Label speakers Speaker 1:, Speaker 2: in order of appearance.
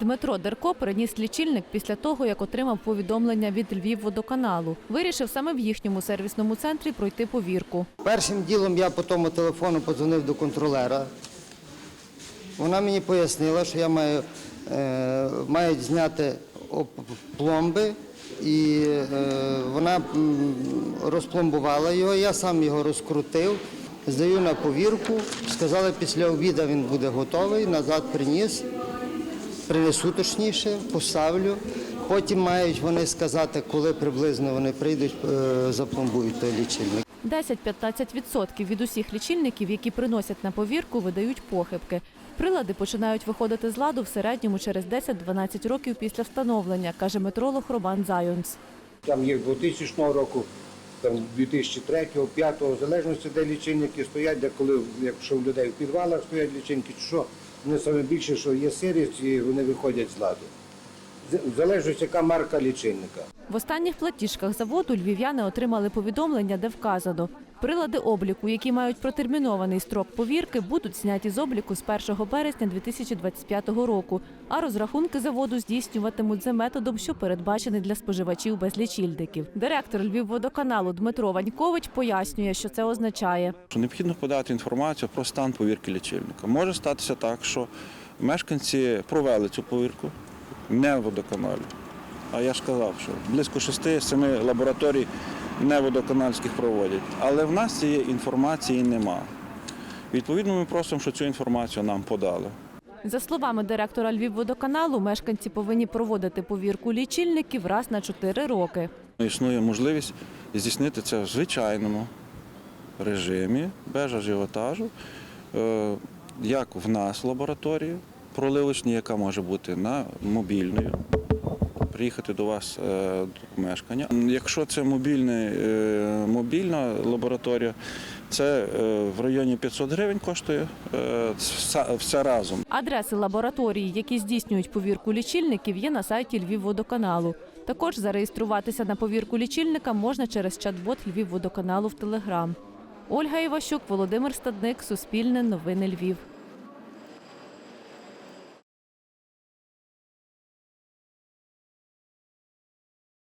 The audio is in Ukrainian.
Speaker 1: Дмитро Дерко приніс лічильник після того, як отримав повідомлення від Львівводоканалу. Вирішив саме в їхньому сервісному центрі пройти повірку.
Speaker 2: Першим ділом я по тому телефону подзвонив до контролера. Вона мені пояснила, що я маю, е, мають зняти пломби, і е, вона розпломбувала його, я сам його розкрутив, здаю на повірку. Сказали, після обіду він буде готовий, назад приніс, принесу точніше, поставлю. Потім мають вони сказати, коли приблизно вони прийдуть, е, запломбують той лічильник.
Speaker 1: 10-15% від усіх лічильників, які приносять на повірку, видають похибки. Прилади починають виходити з ладу в середньому через 10-12 років після встановлення, каже метролог Роман Зайонс.
Speaker 3: Там є 2000 року, там 2003 2005 в залежності, де лічильники стоять, де коли, якщо у людей в підвалах стоять лічильники, чи що, вони саме більше, що є сирість і вони виходять з ладу. З- В залежності, яка марка лічильника.
Speaker 1: В останніх платіжках заводу львів'яни отримали повідомлення, де вказано. Прилади обліку, які мають протермінований строк повірки, будуть зняті з обліку з 1 березня 2025 року, а розрахунки заводу здійснюватимуть за методом, що передбачений для споживачів без лічильників. Директор Львівводоканалу Дмитро Ванькович пояснює, що це означає.
Speaker 4: що необхідно подати інформацію про стан повірки лічильника. Може статися так, що мешканці провели цю повірку не водоканалі. А я ж казав, що близько 6-7 лабораторій не водоканальських проводять. Але в нас цієї інформації нема. Відповідно, ми просимо, щоб цю інформацію нам подали.
Speaker 1: За словами директора Львівводоканалу, мешканці повинні проводити повірку лічильників раз на 4 роки.
Speaker 4: Існує можливість здійснити це в звичайному режимі, без ажіотажу, е, як в нас в лабораторії проливочній, яка може бути на мобільною. Приїхати до вас е, до помешкання. Якщо це мобільне, е, мобільна лабораторія, це е, в районі 500 гривень коштує все- разом.
Speaker 1: Адреси лабораторії, які здійснюють повірку лічильників, є на сайті Львівводоканалу. Також зареєструватися на повірку лічильника можна через чат-бот Львівводоканалу в Телеграм. Ольга Іващук, Володимир Стадник, Суспільне, Новини Львів.